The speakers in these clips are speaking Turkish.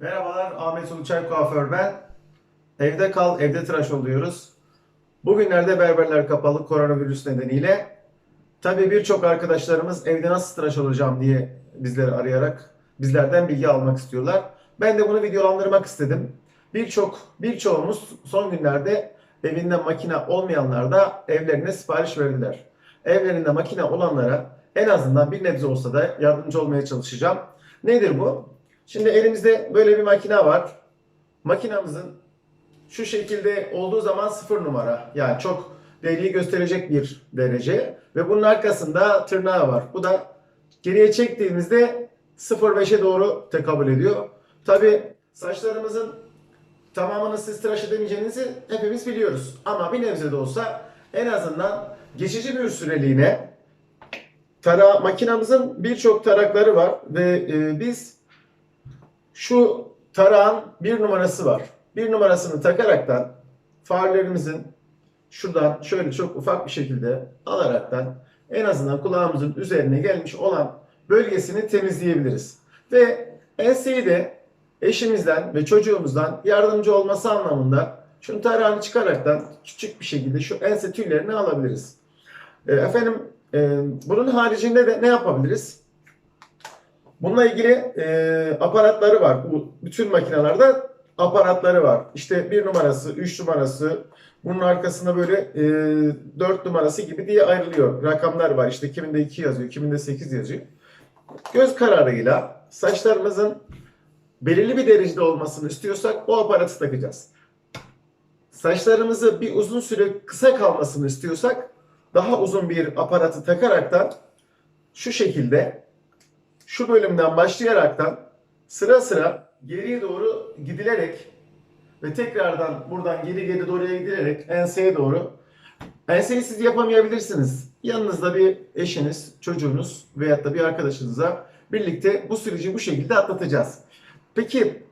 Merhabalar, Ahmet Uluçay kuaför ben. Evde kal, evde tıraş oluyoruz. Bugünlerde berberler kapalı koronavirüs nedeniyle. Tabii birçok arkadaşlarımız evde nasıl tıraş olacağım diye bizleri arayarak bizlerden bilgi almak istiyorlar. Ben de bunu videolandırmak istedim. Birçok birçoğumuz son günlerde evinde makine olmayanlar da evlerine sipariş verdiler. Evlerinde makine olanlara en azından bir nebze olsa da yardımcı olmaya çalışacağım. Nedir bu? Şimdi elimizde böyle bir makine var. Makinamızın şu şekilde olduğu zaman sıfır numara. Yani çok deliği gösterecek bir derece. Ve bunun arkasında tırnağı var. Bu da geriye çektiğimizde 0.5'e doğru tekabül ediyor. Tabi saçlarımızın tamamını siz tıraş edemeyeceğinizi hepimiz biliyoruz. Ama bir nebze de olsa en azından geçici bir süreliğine tara makinamızın birçok tarakları var ve e, biz şu tarağın bir numarası var. Bir numarasını takaraktan farelerimizin şuradan şöyle çok ufak bir şekilde alaraktan en azından kulağımızın üzerine gelmiş olan bölgesini temizleyebiliriz. Ve enseyi de eşimizden ve çocuğumuzdan yardımcı olması anlamında şunu tarağını çıkaraktan küçük bir şekilde şu ense tüylerini alabiliriz. E, efendim e, bunun haricinde de ne yapabiliriz? Bununla ilgili e, aparatları var. Bu bütün makinelerde aparatları var. İşte bir numarası, üç numarası, bunun arkasında böyle e, 4 numarası gibi diye ayrılıyor. Rakamlar var. İşte kiminde 2 yazıyor, kiminde 8 yazıyor. Göz kararıyla saçlarımızın belirli bir derecede olmasını istiyorsak o aparatı takacağız. Saçlarımızı bir uzun süre kısa kalmasını istiyorsak daha uzun bir aparatı takaraktan şu şekilde şu bölümden başlayaraktan sıra sıra geriye doğru gidilerek ve tekrardan buradan geri geri doğruya gidilerek enseye doğru enseyi siz yapamayabilirsiniz. Yanınızda bir eşiniz, çocuğunuz veyahut da bir arkadaşınıza birlikte bu süreci bu şekilde atlatacağız. Peki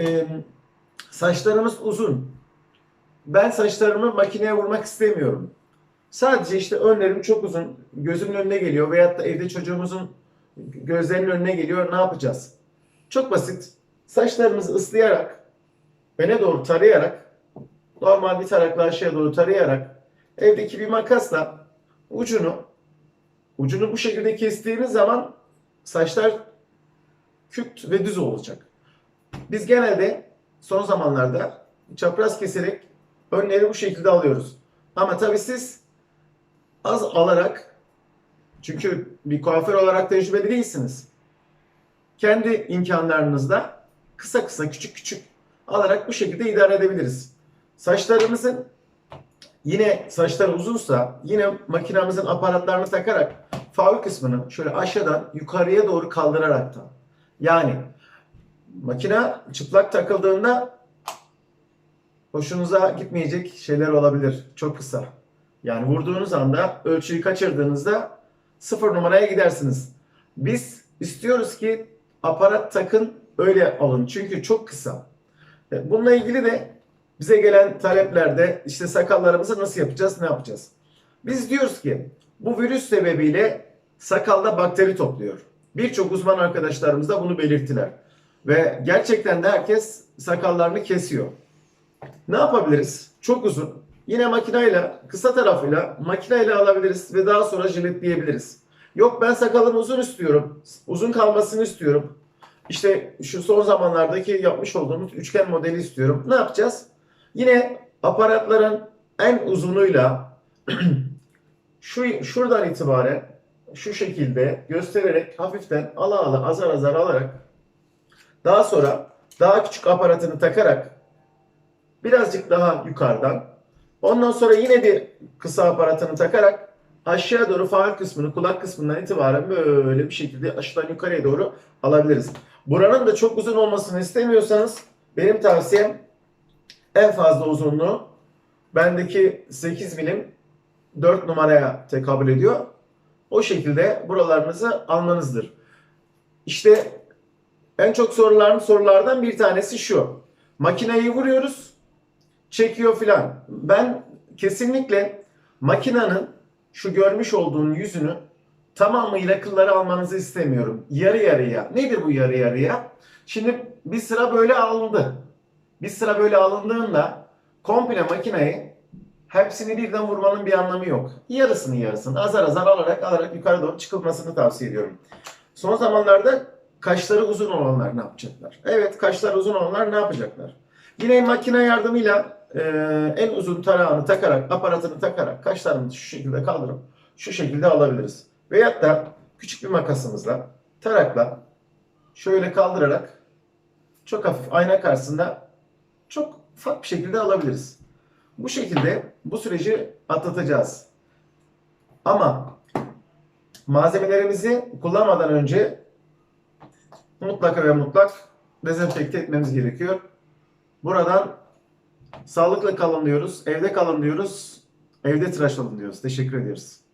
e, saçlarımız uzun. Ben saçlarımı makineye vurmak istemiyorum. Sadece işte önlerim çok uzun. Gözümün önüne geliyor veyahut da evde çocuğumuzun gözlerinin önüne geliyor. Ne yapacağız? Çok basit. Saçlarımızı ıslayarak öne doğru tarayarak normal bir tarakla aşağıya doğru tarayarak evdeki bir makasla ucunu ucunu bu şekilde kestiğimiz zaman saçlar küt ve düz olacak. Biz genelde son zamanlarda çapraz keserek önleri bu şekilde alıyoruz. Ama tabii siz az alarak çünkü bir kuaför olarak tecrübeli değilsiniz. Kendi imkanlarınızda kısa kısa küçük küçük alarak bu şekilde idare edebiliriz. Saçlarımızın yine saçlar uzunsa yine makinamızın aparatlarını takarak faul kısmını şöyle aşağıdan yukarıya doğru kaldırarak da yani makina çıplak takıldığında hoşunuza gitmeyecek şeyler olabilir. Çok kısa. Yani vurduğunuz anda ölçüyü kaçırdığınızda sıfır numaraya gidersiniz. Biz istiyoruz ki aparat takın öyle alın. Çünkü çok kısa. E, Bununla ilgili de bize gelen taleplerde işte sakallarımızı nasıl yapacağız, ne yapacağız? Biz diyoruz ki bu virüs sebebiyle sakalda bakteri topluyor. Birçok uzman arkadaşlarımız da bunu belirttiler. Ve gerçekten de herkes sakallarını kesiyor. Ne yapabiliriz? Çok uzun. Yine makineyle, kısa tarafıyla makineyle alabiliriz ve daha sonra jiletleyebiliriz. Yok ben sakalım uzun istiyorum. Uzun kalmasını istiyorum. İşte şu son zamanlardaki yapmış olduğumuz üçgen modeli istiyorum. Ne yapacağız? Yine aparatların en uzunuyla şu şuradan itibaren şu şekilde göstererek hafiften ala ala azar azar alarak daha sonra daha küçük aparatını takarak birazcık daha yukarıdan ondan sonra yine bir kısa aparatını takarak aşağı doğru faal kısmını kulak kısmından itibaren böyle bir şekilde aşağıdan yukarıya doğru alabiliriz. Buranın da çok uzun olmasını istemiyorsanız benim tavsiyem en fazla uzunluğu bendeki 8 milim 4 numaraya tekabül ediyor. O şekilde buralarınızı almanızdır. İşte en çok sorulan sorulardan bir tanesi şu. Makineyi vuruyoruz, çekiyor filan. Ben kesinlikle makinenin şu görmüş olduğun yüzünü tamamıyla kılları almanızı istemiyorum. Yarı yarıya. Nedir bu yarı yarıya? Şimdi bir sıra böyle alındı. Bir sıra böyle alındığında komple makineyi hepsini birden vurmanın bir anlamı yok. Yarısını yarısını azar azar alarak alarak yukarı doğru çıkılmasını tavsiye ediyorum. Son zamanlarda kaşları uzun olanlar ne yapacaklar? Evet kaşları uzun olanlar ne yapacaklar? Yine makine yardımıyla e, en uzun tarağını takarak, aparatını takarak kaşlarını şu şekilde kaldırıp şu şekilde alabiliriz. Veyahut da küçük bir makasımızla, tarakla şöyle kaldırarak çok hafif ayna karşısında çok ufak bir şekilde alabiliriz. Bu şekilde bu süreci atlatacağız. Ama malzemelerimizi kullanmadan önce mutlaka ve mutlak dezenfekte etmemiz gerekiyor. Buradan sağlıklı kalın diyoruz, evde kalın diyoruz, evde tıraş olun diyoruz. Teşekkür ediyoruz.